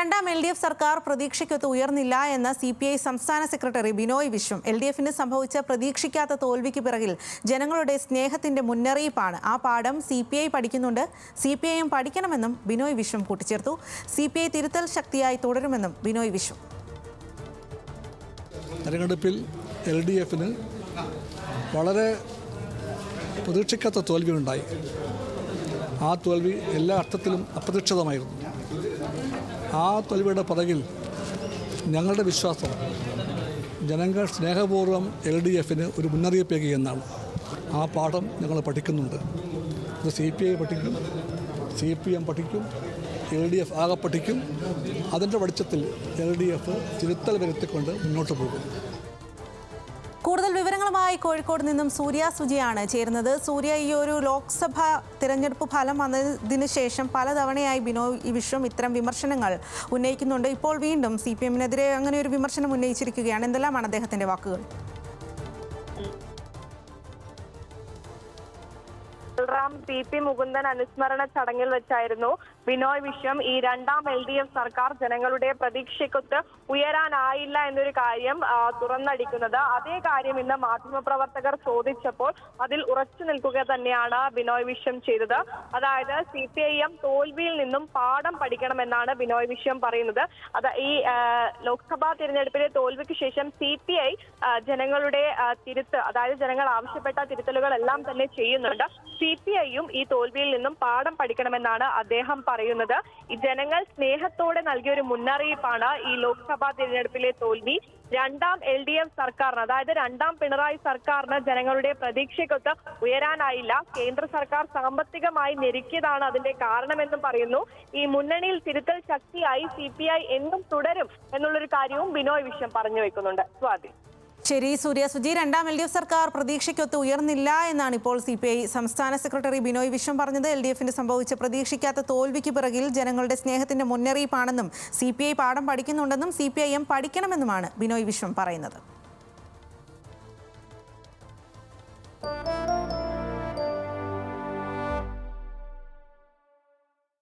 രണ്ടാം L D F സർക്കാർ പ്രതീക്ഷയ്ക്കൊത്ത് ഉയർന്നില്ല എന്ന് സി പി ഐ സംസ്ഥാന secretary Binoy Viswam. L D എഫിന് സംഭവിച്ച പ്രതീക്ഷിക്കാത്ത തോൽവിക്ക് പിറകിൽ ജനങ്ങളുടെ സ്നേഹത്തിന്റെ മുന്നറിയിപ്പാണ്. ആ പാഠം സി പി ഐ പഠിക്കുന്നുണ്ട്. സി പി ഐയും പഠിക്കണമെന്നും ബിനോയ് വിശ്വം കൂട്ടിച്ചേർത്തു. സി പി ഐ തിരുത്തൽ ശക്തിയായി തുടരുമെന്നും ബിനോയ് വിശ്വം. തെരഞ്ഞെടുപ്പിൽ എൽ ഡി എഫിന് വളരെ പ്രതീക്ഷിക്കാത്ത തോൽവിയുണ്ടായി. ആ തോൽവി എല്ലാ അർത്ഥത്തിലും അപ്രതീക്ഷിതമായിരുന്നു. ആ തോൽവിയുടെ പുറകിൽ ഞങ്ങളുടെ വിശ്വാസം ജനങ്ങൾ സ്നേഹപൂർവം എൽ ഡി എഫിന് ഒരു മുന്നറിയിപ്പേകി എന്നാണ്. ആ പാഠം ഞങ്ങൾ പഠിക്കുന്നുണ്ട്. ഇത് സി പി ഐ പഠിക്കും സി പി എം പഠിക്കും എൽ ഡി എഫ് ആകെ പഠിക്കും. അതിന്റെ വെളിച്ചത്തിൽ എൽ ഡി എഫ് തിരുത്തൽ വരുത്തിക്കൊണ്ട് മുന്നോട്ട് പോകും. കൂടുതൽ വിവരങ്ങളുമായി കോഴിക്കോട് നിന്നും സൂര്യ സുജിയാണ് ചേരുന്നത്. സൂര്യ ഈ ഒരു ലോക്സഭ തിരഞ്ഞെടുപ്പ് ഫലം വന്നതിന് ശേഷം പലതവണയായി ബിനോയ് വിശ്വം ഇത്തരം വിമർശനങ്ങൾ ഉന്നയിക്കുന്നുണ്ട്. ഇപ്പോൾ വീണ്ടും സി പി എമ്മിനെതിരെ അങ്ങനെ ഒരു വിമർശനം ഉന്നയിച്ചിരിക്കുകയാണ്. എന്തെല്ലാമാണ് അദ്ദേഹത്തിന്റെ വാക്കുകൾ? ബൽറാം പി പി മുകുന്ദൻ അനുസ്മരണ ചടങ്ങിൽ വെച്ചായിരുന്നു. ബിനോയ് വിശ്വം ഈ രണ്ടാം എൽ ഡി എഫ് സർക്കാർ ജനങ്ങളുടെ പ്രതീക്ഷയ്ക്കൊത്ത് ഉയരാനായില്ല എന്നൊരു കാര്യം തുറന്നടിക്കുന്നത്. അതേ കാര്യം ഇന്ന് മാധ്യമപ്രവർത്തകർ ചോദിച്ചപ്പോൾ അതിൽ ഉറച്ചു നിൽക്കുക തന്നെയാണ് ബിനോയ് വിശ്വം ചെയ്തത്. അതായത് സി പി ഐ എം തോൽവിയിൽ നിന്നും പാഠം പഠിക്കണമെന്നാണ് ബിനോയ് വിശ്വം പറയുന്നത്. അത് ഈ ലോക്സഭാ തിരഞ്ഞെടുപ്പിലെ തോൽവിക്ക് ശേഷം സി പി ഐ ജനങ്ങളുടെ തിരുത്ത് അതായത് ജനങ്ങൾ ആവശ്യപ്പെട്ട തിരുത്തലുകളെല്ലാം തന്നെ ചെയ്യുന്നുണ്ട്. സി പി ഐയും ഈ തോൽവിയിൽ നിന്നും പാഠം പഠിക്കണമെന്നാണ് അദ്ദേഹം പറയുന്നത്. ഈ ജനങ്ങൾ സ്നേഹത്തോടെ നൽകിയ ഒരു മുന്നറിയിപ്പാണ് ഈ ലോക്സഭാ തിരഞ്ഞെടുപ്പിലെ തോൽവി. രണ്ടാം എൽ ഡി എഫ് സർക്കാരിന് അതായത് രണ്ടാം പിണറായി സർക്കാരിന് ജനങ്ങളുടെ പ്രതീക്ഷയ്ക്കൊത്ത് ഉയരാനായില്ല. കേന്ദ്ര സർക്കാർ സാമ്പത്തികമായി ഞെരുക്കിയതാണ് അതിന്റെ കാരണമെന്നും പറയുന്നു. ഈ മുന്നണിയിൽ തിരുത്തൽ ശക്തിയായി സി പി ഐ എന്നും തുടരും എന്നുള്ളൊരു കാര്യവും ബിനോയ് വിശ്വം പറഞ്ഞു വെക്കുന്നുണ്ട്. സ്വാതി. ശരി സൂര്യ. സുജി രണ്ടാം എൽ ഡി എഫ് സർക്കാർ പ്രതീക്ഷയ്ക്കൊത്ത് ഉയർന്നില്ല എന്നാണ് ഇപ്പോൾ സി പി ഐ. സംസ്ഥാന സെക്രട്ടറി ബിനോയ് വിശ്വം പറഞ്ഞത്. എൽ ഡി എഫിന് സംഭവിച്ച പ്രതീക്ഷിക്കാത്ത തോൽവിക്ക് പിറകിൽ ജനങ്ങളുടെ സ്നേഹത്തിന്റെ മുന്നറിയിപ്പാണെന്നും സി പി ഐ പാഠം പഠിക്കുന്നുണ്ടെന്നും സി പി ഐ എം പഠിക്കണമെന്നുമാണ് ബിനോയ് വിശ്വം പറയുന്നത്.